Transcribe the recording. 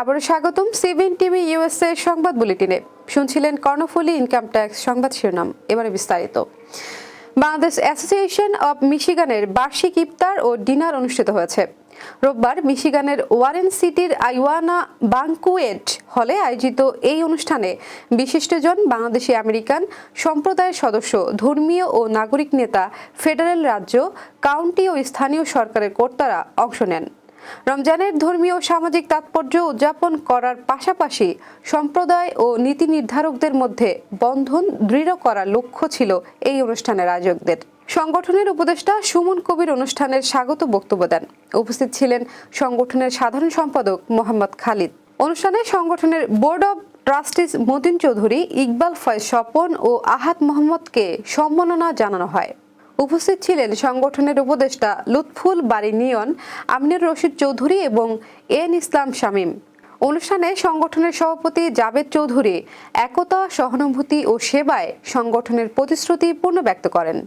আবারও স্বাগতম সিভিন TV USA সংবাদ বুলেটিনে। শুনছিলেন কর্ণফুলি ইনকাম ট্যাক্স সংবাদ শিরোনাম। এবারে বিস্তারিত। বাংলাদেশ অ্যাসোসিয়েশন অব মিশিগানের বার্ষিক ইফতার ও ডিনার অনুষ্ঠিত হয়েছে। রোববার মিশিগানের ওয়ারেন সিটির আইওয়ানা বাংকুয়েট হলে আয়োজিত এই অনুষ্ঠানে বিশিষ্টজন বাংলাদেশি আমেরিকান সম্প্রদায়ের সদস্য, ধর্মীয় ও নাগরিক নেতা, ফেডারেল রাজ্য, কাউন্টি ও স্থানীয় সরকারের কর্তারা অংশ নেন। রমজানের ধর্মীয় সামাজিক তাৎপর্য উদযাপন করার পাশাপাশি সম্প্রদায় ও নীতি নির্ধারকদের মধ্যে বন্ধন দৃঢ় করার লক্ষ্য ছিল এই অনুষ্ঠানের আয়োজকদের। সংগঠনের উপদেষ্টা সুমন কবির অনুষ্ঠানের স্বাগত বক্তব্য দেন। উপস্থিত ছিলেন সংগঠনের সাধারণ সম্পাদক মোহাম্মদ খালিদ। অনুষ্ঠানে সংগঠনের board of trustees Matin Chowdhury, Iqbal Faiz Swapan ও আহাত মোহাম্মদকে সম্মাননা জানানো হয়। উপস্থিত ছিলেন সংগঠনের উপদেষ্টা লুৎফুল বাড়ি নিয়ন, আমিনুর রশিদ চৌধুরী এবং এন ইসলাম শামীম। অনুষ্ঠানে সংগঠনের সভাপতি জাবেদ চৌধুরী একতা, সহানুভূতি ও সেবায় সংগঠনের প্রতিশ্রুতি পূর্ণ ব্যক্ত করেন।